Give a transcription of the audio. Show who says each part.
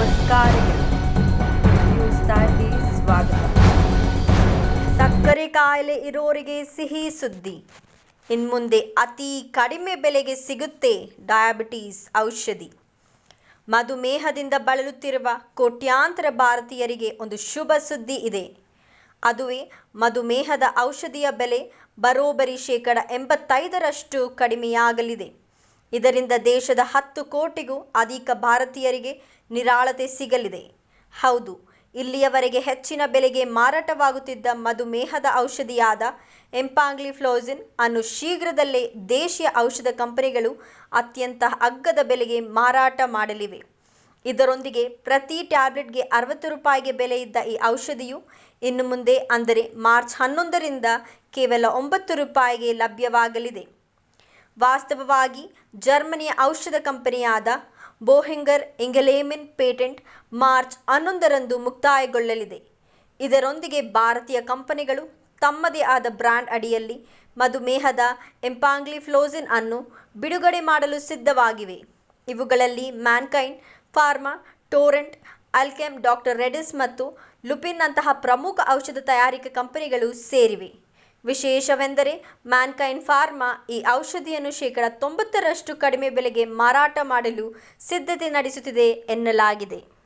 Speaker 1: ಟೈಮ್ಗೆ ಸ್ವಾಗತ. ಸಕ್ಕರೆ ಕಾಯಿಲೆ ಇರೋರಿಗೆ ಸಿಹಿ ಸುದ್ದಿ. ಇನ್ಮುಂದೆ ಅತಿ ಕಡಿಮೆ ಬೆಲೆಗೆ ಸಿಗುತ್ತೆ ಡಯಾಬಿಟೀಸ್ ಔಷಧಿ. ಮಧುಮೇಹದಿಂದ ಬಳಲುತ್ತಿರುವ ಕೋಟ್ಯಾಂತರ ಭಾರತೀಯರಿಗೆ ಒಂದು ಶುಭ ಸುದ್ದಿ ಇದೆ. ಅದುವೇ ಮಧುಮೇಹದ ಔಷಧಿಯ ಬೆಲೆ ಬರೋಬರಿ ಶೇಕಡ ಎಂಬತ್ತೈದರಷ್ಟು ಕಡಿಮೆಯಾಗಲಿದೆ. ಇದರಿಂದ ದೇಶದ ಹತ್ತು ಕೋಟಿಗೂ ಅಧಿಕ ಭಾರತೀಯರಿಗೆ ನಿರಾಳತೆ ಸಿಗಲಿದೆ. ಹೌದು, ಇಲ್ಲಿಯವರೆಗೆ ಹೆಚ್ಚಿನ ಬೆಲೆಗೆ ಮಾರಾಟವಾಗುತ್ತಿದ್ದ ಮಧುಮೇಹದ ಔಷಧಿಯಾದ ಎಂಪಾಂಗ್ಲಿಫ್ಲೋಸಿನ್ ಅನ್ನು ಶೀಘ್ರದಲ್ಲೇ ದೇಶೀಯ ಔಷಧ ಕಂಪನಿಗಳು ಅತ್ಯಂತ ಅಗ್ಗದ ಬೆಲೆಗೆ ಮಾರಾಟ ಮಾಡಲಿವೆ. ಇದರೊಂದಿಗೆ ಪ್ರತಿ ಟ್ಯಾಬ್ಲೆಟ್ಗೆ ಅರವತ್ತು ರೂಪಾಯಿಗೆ ಬೆಲೆ ಇದ್ದ ಈ ಔಷಧಿಯು ಇನ್ನು ಮುಂದೆ ಅಂದರೆ ಮಾರ್ಚ್ ಹನ್ನೊಂದರಿಂದ ಕೇವಲ ಒಂಬತ್ತು ರೂಪಾಯಿಗೆ ಲಭ್ಯವಾಗಲಿದೆ. ವಾಸ್ತವವಾಗಿ ಜರ್ಮನಿಯ ಔಷಧ ಕಂಪನಿಯಾದ ಬೋಹೆಂಗರ್ ಇಂಗಲೇಮಿನ್ ಪೇಟೆಂಟ್ ಮಾರ್ಚ್ ಹನ್ನೊಂದರಂದು ಮುಕ್ತಾಯಗೊಳ್ಳಲಿದೆ. ಇದರೊಂದಿಗೆ ಭಾರತೀಯ ಕಂಪನಿಗಳು ತಮ್ಮದೇ ಆದ ಬ್ರ್ಯಾಂಡ್ ಅಡಿಯಲ್ಲಿ ಮಧುಮೇಹದ ಎಂಪಾಂಗ್ಲಿಫ್ಲೋಸಿನ್ ಅನ್ನು ಬಿಡುಗಡೆ ಮಾಡಲು ಸಿದ್ಧವಾಗಿವೆ. ಇವುಗಳಲ್ಲಿ Mankind pharma, Torrent, Alkem, doctor Reddy's ಮತ್ತು ಲುಪಿನ್ನಂತಹ ಪ್ರಮುಖ ಔಷಧ ತಯಾರಿಕಾ ಕಂಪನಿಗಳು ಸೇರಿವೆ. ವಿಶೇಷವೆಂದರೆ ಮ್ಯಾನ್ಕೈನ್ ಫಾರ್ಮಾ ಈ ಔಷಧಿಯನ್ನು ಶೇಕಡ ತೊಂಬತ್ತರಷ್ಟು ಕಡಿಮೆ ಬೆಲೆಗೆ ಮಾರಾಟ ಮಾಡಲು ಸಿದ್ಧತೆ ನಡೆಸುತ್ತಿದೆ ಎನ್ನಲಾಗಿದೆ.